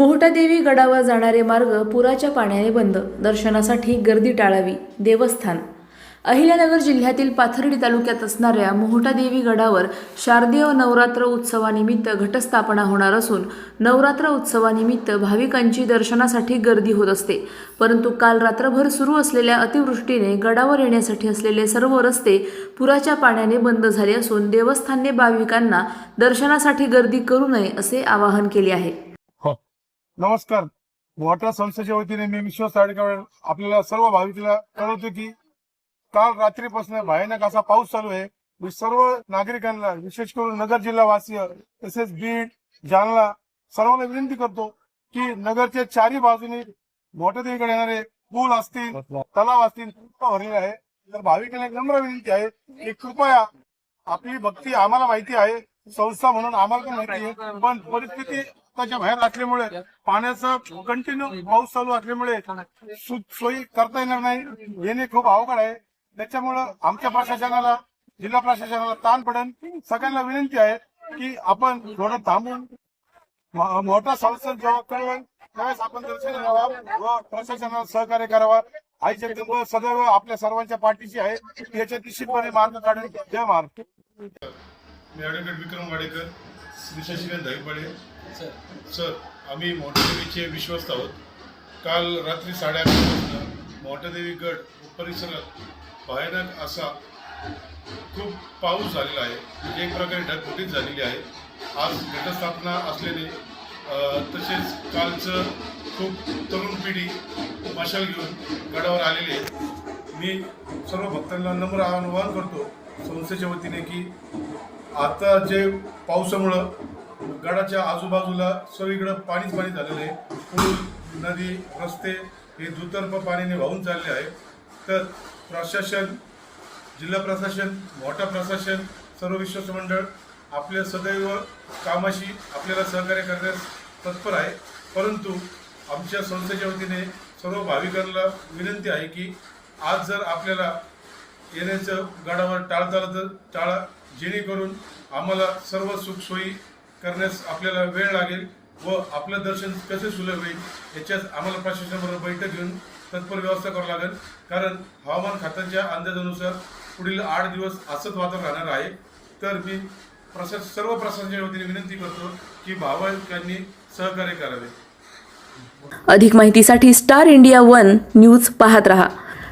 मोहटादेवी गडावर जाणारे मार्ग पुराच्या पाण्याने बंद. दर्शनासाठी गर्दी टाळावी. देवस्थान. अहिल्यानगर जिल्ह्यातील पाथर्डी तालुक्यात असणाऱ्या मोहटादेवी गडावर शारदीय नवरात्र उत्सवानिमित्त घटस्थापना होणार असून नवरात्र उत्सवानिमित्त भाविकांची दर्शनासाठी गर्दी होत असते. परंतु काल रात्रभर सुरू असलेल्या अतिवृष्टीने गडावर येण्यासाठी असलेले सर्व रस्ते पुराच्या पाण्याने बंद झाले असून देवस्थानने भाविकांना दर्शनासाठी गर्दी करू नये असे आवाहन केले आहे. नमस्कार. वॉटर संस्थेच्या वतीने मी विश्वास साडेकर आपल्याला सर्व भाविकला कळवतो की काल रात्रीपासून भयानक असा पाऊस चालू आहे. मी सर्व नागरिकांना विशेष करून नगर जिल्हावासीय तसेच बीड जालना सर्वांना विनंती करतो की नगरच्या चारी बाजूनी मोठदेवीकडे येणारे पूल असतील तलाव असतील भरलेले आहे. तर भाविकांना एक नम्र विनंती आहे की कृपया आपली भक्ती आम्हाला माहिती आहे. संस्था म्हणून आम्हाला पण माहिती आहे. पण परिस्थिती त्याच्या बाहेर असल्यामुळे पाण्याचा कंटिन्यू पाऊस चालू असल्यामुळे सु- सोयी करता येणार नाही. येणे खूप अवघड आहे. त्याच्यामुळं आमच्या प्रशासनाला जिल्हा प्रशासनाला ताण पडेल. सगळ्यांना विनंती आहे की आपण थोडं थांबून मोठा संस्था जेव्हा कळवेल त्यावेळेस आपण दर्शन घ्यावा व प्रशासनाला सहकार्य करावा. आईच्या जवळ सदैव आपल्या सर्वांच्या पाठीशी आहे. याच्या निश्चितपणे मार्ग काढेल जय महाराष्ट्र. मी ॲडव्होकेट विक्रम वाडेकर. श्री शशिकांत धाईपाडे सर. आम्ही मोठदेवीचे विश्वस्त आहोत. काल रात्री साडे अकरापासून मोठदेवी गड परिसरात भयानक असा खूप पाऊस झालेला आहे. म्हणजे एक प्रकारे ढगफुटीच झालेली आहे. आज घटस्थापना असल्याने अ, तसेच कालचं खूप तरुण पिढी मशाल घेऊन गडावर आलेली आहे. मी सर्व भक्तांना नम्र आवाहन करतो संस्थेच्या वतीने की आता जे पावसामुळं गडाच्या आजूबाजूला सगळीकडं पाणीच पाणी झालेलं आहे. पूल नदी रस्ते हे दुतर्फ पाण्याने वाहून चालले आहे तर प्रशासन जिल्हा प्रशासन मोठा प्रशासन सर्व विश्वास मंडळ आपल्या सदैव कामाशी आपल्याला सहकार्य करण्यास तत्पर आहे. परंतु आमच्या संस्थेच्या वतीने सर्व भाविकांना विनंती आहे की आज जर आपल्याला येण्याचं गडावर टाळता आलं तर टाळा जेणेकरून आम्हाला सर्व सुखसोयी करण्यास आपल्याला वेळ लागेल व आपलं दर्शन कसे सुलभ होईल याच्यात आम्हाला प्रशासनाबरोबर बैठक घेऊन तत्पर व्यवस्था करावी लागेल. कारण हवामान खात्याच्या अंदाजानुसार पुढील आठ दिवस असंच वातावरण राहणार आहे. तर मी प्रशास सर्व प्रशासनाच्या वतीने विनंती करतो की भावकांनी सहकार्य करावे. अधिक माहितीसाठी स्टार इंडिया वन न्यूज पाहत रहा.